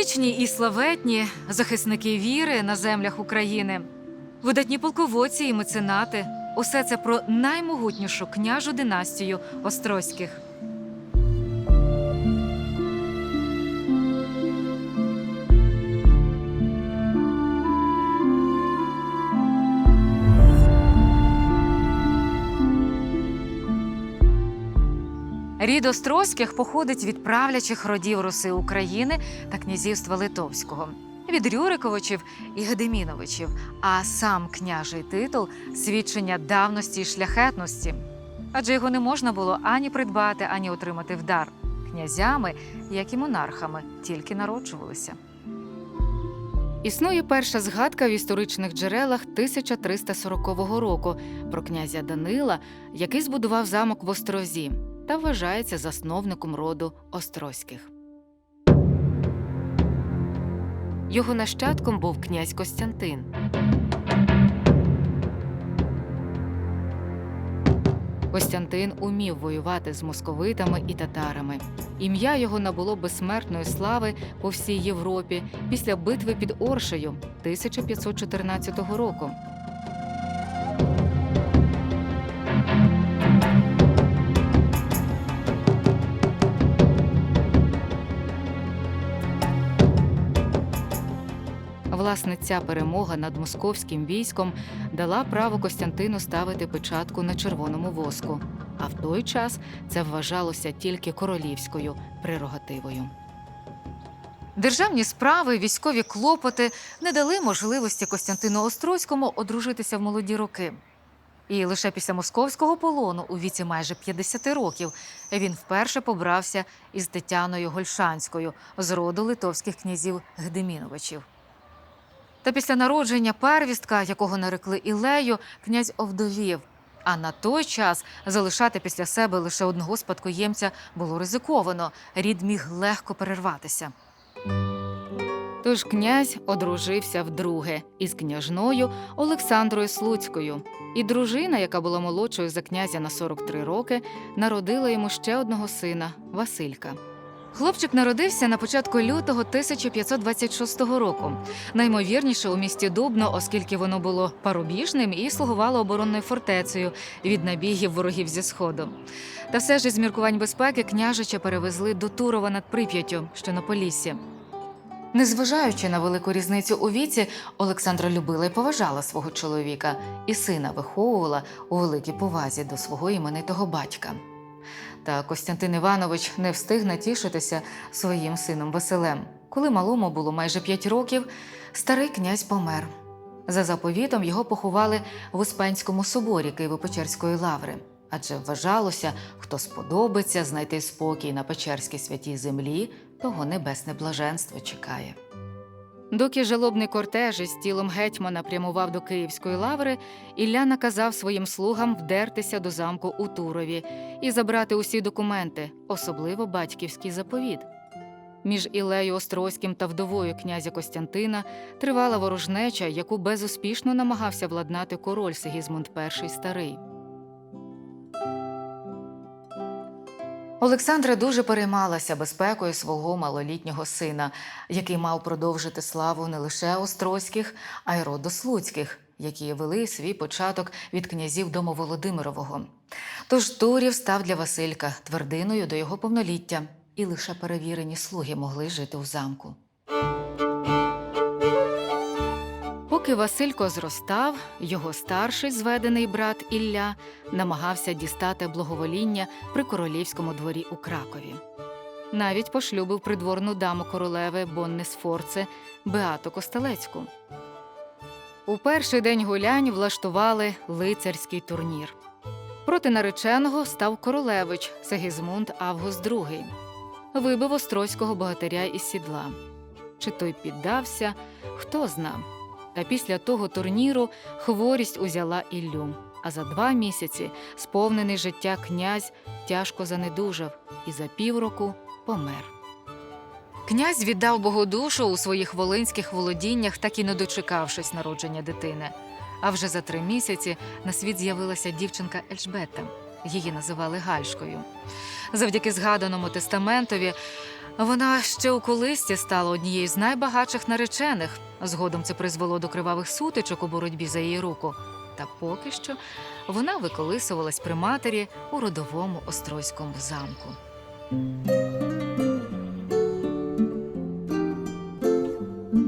Величні і славетні захисники віри на землях України, видатні полководці і меценати усе це про наймогутнішу княжу династію Острозьких. Рід Острозьких походить від правлячих родів Руси України та князівства Литовського, від Рюриковичів і Гедеміновичів, а сам княжий титул свідчення давності й шляхетності. Адже його не можна було ані придбати, ані отримати в дар. Князями, як і монархами, тільки народжувалися. Існує перша згадка в історичних джерелах 1340 року про князя Данила, який збудував замок в Острозі та вважається засновником роду Острозьких. Його нащадком був князь Костянтин. Костянтин умів воювати з московитами і татарами. Ім'я його набуло безсмертної слави по всій Європі після битви під Оршею 1514 року. Власне, ця перемога над московським військом дала право Костянтину ставити печатку на червоному воску. А в той час це вважалося тільки королівською прерогативою. Державні справи, військові клопоти не дали можливості Костянтину Острозькому одружитися в молоді роки. І лише після московського полону у віці майже 50 років він вперше побрався із Тетяною Гольшанською з роду литовських князів Гдеміновичів. Та після народження первістка, якого нарекли Ілею, князь овдовів. А на той час залишати після себе лише одного спадкоємця було ризиковано, рід міг легко перерватися. Тож князь одружився вдруге із княжною Олександрою Слуцькою. І дружина, яка була молодшою за князя на 43 роки, народила йому ще одного сина Василька. Хлопчик народився на початку лютого 1526 року. Наймовірніше у місті Дубно, оскільки воно було парубіжним і слугувало оборонною фортецею від набігів ворогів зі сходу. Та все ж із міркувань безпеки княжича перевезли до Турова над Прип'яттю, що на Поліссі. Незважаючи на велику різницю у віці, Олександра любила і поважала свого чоловіка, і сина виховувала у великій повазі до свого іменитого батька. Та Костянтин Іванович не встиг натішитися своїм сином Василем. Коли малому було майже п'ять років, старий князь помер. За заповітом його поховали в Успенському соборі Києво-Печерської лаври, адже вважалося, хто сподобиться знайти спокій на Печерській святій землі, того небесне блаженство чекає. Доки жалобний кортеж із тілом гетьмана прямував до Київської лаври, Ілля наказав своїм слугам вдертися до замку у Турові і забрати усі документи, особливо батьківський заповіт. Між Ілею Острозьким та вдовою князя Костянтина тривала ворожнеча, яку безуспішно намагався владнати король Сигізмунд І старий. Олександра дуже переймалася безпекою свого малолітнього сина, який мав продовжити славу не лише Острозьких, а й роду Слуцьких, які вели свій початок від князів дому Володимирового. Тож Турів став для Василька твердиною до його повноліття, і лише перевірені слуги могли жити у замку. Поки Василько зростав, його старший зведений брат Ілля намагався дістати благовоління при королівському дворі у Кракові. Навіть пошлюбив придворну даму королеви Бонни Сфорце Беату Костелецьку. У перший день гулянь влаштували лицарський турнір. Проти нареченого став королевич Сегізмунд Август II. Вибив острозького богатиря із сідла. Чи той піддався, хто зна. Та після того турніру хворість узяла Іллю. А за два місяці сповнений життя князь тяжко занедужав і за півроку помер. Князь віддав Богу душу у своїх волинських володіннях, так і не дочекавшись народження дитини. А вже за три місяці на світ з'явилася дівчинка Ельжбета. Її називали Гальшкою. Завдяки згаданому тестаментові вона ще у колисці стала однією з найбагатших наречених. Згодом це призвело до кривавих сутичок у боротьбі за її руку. Та поки що вона виколисувалась при матері у родовому острозькому замку.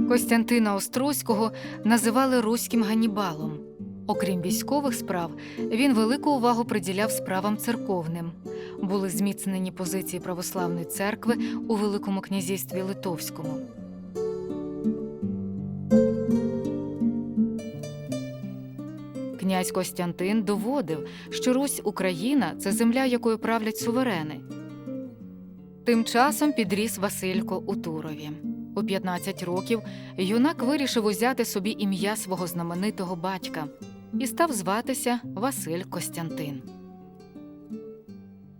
Костянтина Острозького називали руським Ганнібалом. Окрім військових справ, він велику увагу приділяв справам церковним. Були зміцнені позиції православної церкви у Великому князівстві Литовському. Князь Костянтин доводив, що Русь Україна це земля, якою правлять суверени. Тим часом підріс Василько у Турові. У 15 років юнак вирішив узяти собі ім'я свого знаменитого батька і став зватися Василь Костянтин.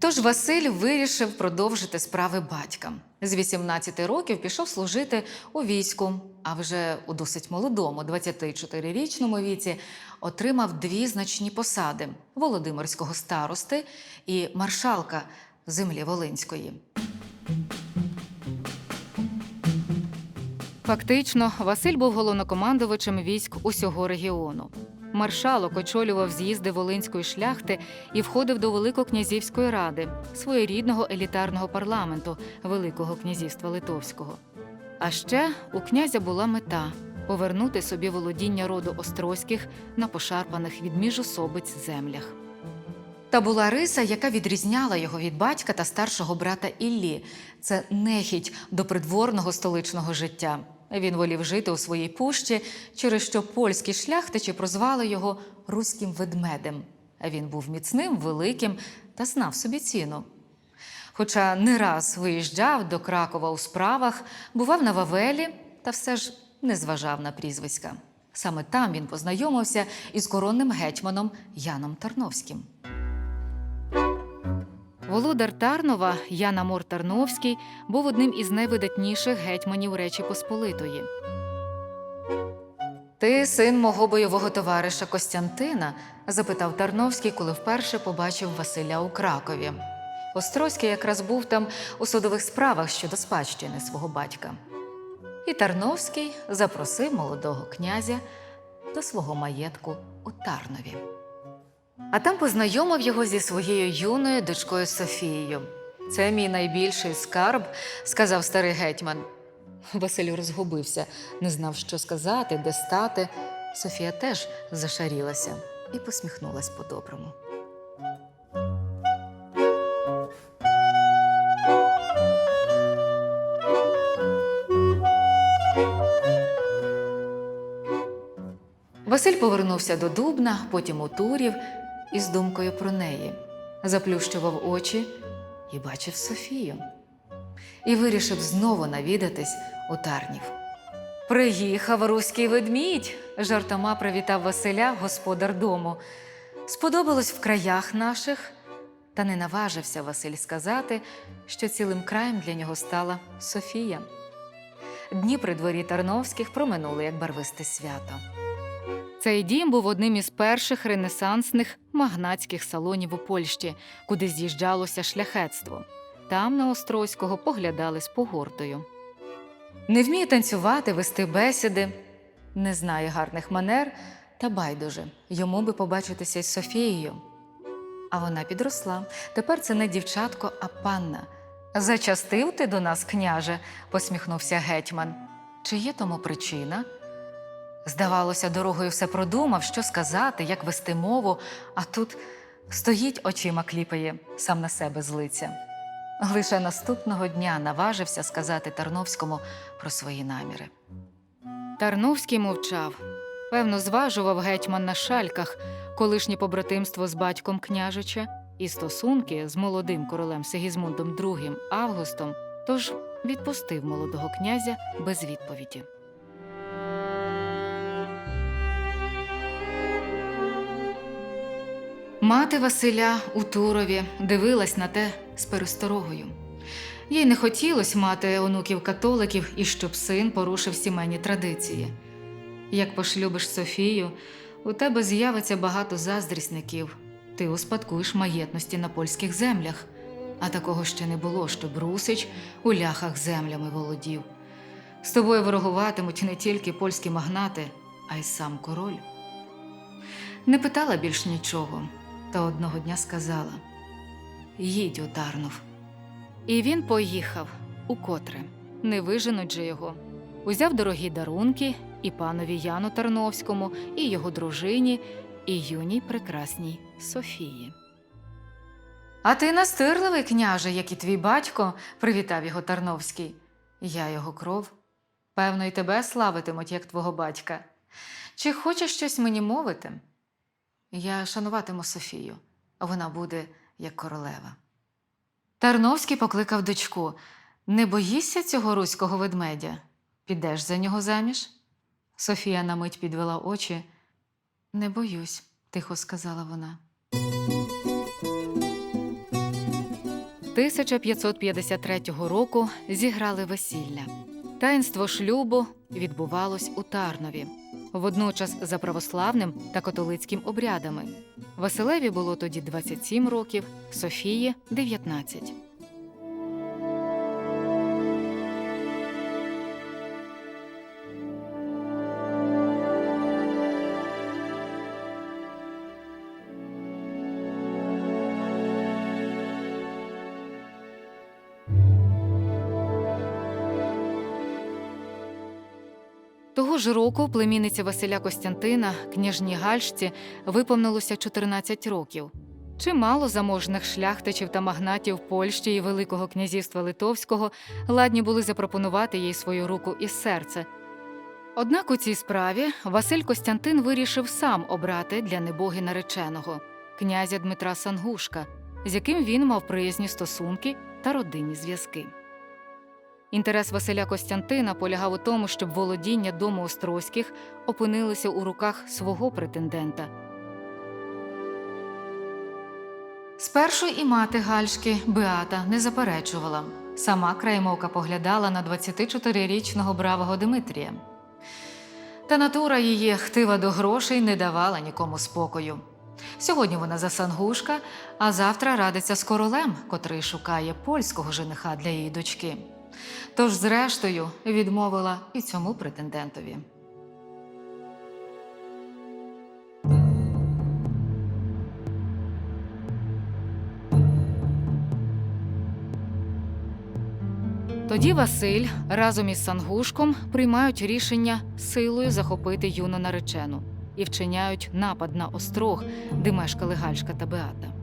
Тож Василь вирішив продовжити справи батька. З 18 років пішов служити у війську, а вже у досить молодому, 24-річному віці, отримав дві значні посади Володимирського старости і маршалка землі Волинської. Фактично, Василь був головнокомандувачем військ усього регіону. Маршалок очолював з'їзди Волинської шляхти і входив до Великокнязівської ради, своєрідного елітарного парламенту Великого князівства Литовського. А ще у князя була мета повернути собі володіння роду Острозьких на пошарпаних від міжособиць землях. Та була риса, яка відрізняла його від батька та старшого брата Іллі. Це нехідь до придворного столичного життя. Він волів жити у своїй пущі, через що польські шляхтичі прозвали його руським ведмедем. Він був міцним, великим та знав собі ціну. Хоча не раз виїжджав до Кракова у справах, бував на Вавелі та все ж не зважав на прізвиська. Саме там він познайомився із коронним гетьманом Яном Тарновським. Володар Тарнова Ян Амор Тарновський був одним із найвидатніших гетьманів Речі Посполитої. Ти син мого бойового товариша Костянтина? запитав Тарновський, коли вперше побачив Василя у Кракові. Острозький якраз був там у судових справах щодо спадщини свого батька. І Тарновський запросив молодого князя до свого маєтку у Тарнові. А там познайомив його зі своєю юною дочкою Софією. Це мій найбільший скарб, сказав старий гетьман. Василь розгубився, не знав, що сказати, де стати. Софія теж зашарілася і посміхнулась по-доброму. Василь повернувся до Дубна, потім у Турів із думкою про неї. Заплющував очі і бачив Софію. І вирішив знову навідатись у Тарнів. Приїхав руський ведмідь, жартома привітав Василя господар дому. Сподобалось в краях наших, та не наважився Василь сказати, що цілим краєм для нього стала Софія. Дні при дворі Тарновських проминули як барвисте свято. Цей дім був одним із перших ренесансних магнатських салонів у Польщі, куди з'їжджалося шляхетство. Там на Острозького поглядали з погортою. Не вміє танцювати, вести бесіди, не знає гарних манер та байдуже. Йому би побачитися із Софією. А вона підросла. Тепер це не дівчатко, а панна. Зачастив ти до нас, княже, посміхнувся гетьман. Чи є тому причина? Здавалося, дорогою все продумав, що сказати, як вести мову, а тут стоїть очима кліпає, сам на себе злиться. Лише наступного дня наважився сказати Тарновському про свої наміри. Тарновський мовчав. Певно, зважував гетьман на шальках колишнє побратимство з батьком княжича і стосунки з молодим королем Сигізмундом II Августом, тож відпустив молодого князя без відповіді. Мати Василя у Турові дивилась на те з пересторогою. Їй не хотілося мати онуків католиків і щоб син порушив сімейні традиції. Як пошлюбиш Софію, у тебе з'явиться багато заздрісників. Ти успадкуєш маєтності на польських землях, А такого ще не було, щоб Русич у ляхах землями володів. З тобою ворогуватимуть не тільки польські магнати, а й сам король. Не питала більш нічого, та одного дня сказала: їдь у Тарнов. І він поїхав укотре, не виженуть же його. Узяв дорогі дарунки і панові Яну Тарновському, і його дружині, і юній прекрасній Софії. А ти настирливий, княже, як і твій батько, привітав його Тарновський. Я його кров. Певно, і тебе славитимуть, як твого батька. Чи хочеш щось мені мовити? Я шануватиму Софію, вона буде як королева. Тарновський покликав дочку. Не боїшся цього руського ведмедя? Підеш за нього заміж? Софія на мить підвела очі. Не боюсь, тихо сказала вона. 1553 року зіграли весілля. Таїнство шлюбу відбувалось у Тарнові, водночас за православним та католицьким обрядами. Василеві було тоді 27 років, Софії 19. Того ж року племінниця Василя Костянтина, княжні Гальшці, виповнилося 14 років. Чимало заможних шляхтичів та магнатів Польщі і Великого князівства Литовського ладні були запропонувати їй свою руку і серце. Однак у цій справі Василь Костянтин вирішив сам обрати для небоги нареченого князя Дмитра Сангушка, з яким він мав приязні стосунки та родинні зв'язки. Інтерес Василя Костянтина полягав у тому, щоб володіння дому Острозьких опинилися у руках свого претендента. Спершу і мати Гальшки Беата не заперечувала. Сама краймовка поглядала на 24-річного бравого Димитрія. Та натура її хтива до грошей не давала нікому спокою. Сьогодні вона за Сангушка, а завтра радиться з королем, котрий шукає польського жениха для її дочки. Тож, зрештою, відмовила і цьому претендентові. Тоді Василь разом із Сангушком приймають рішення силою захопити юну наречену і вчиняють напад на острог, де мешкали Гальшка та Беата.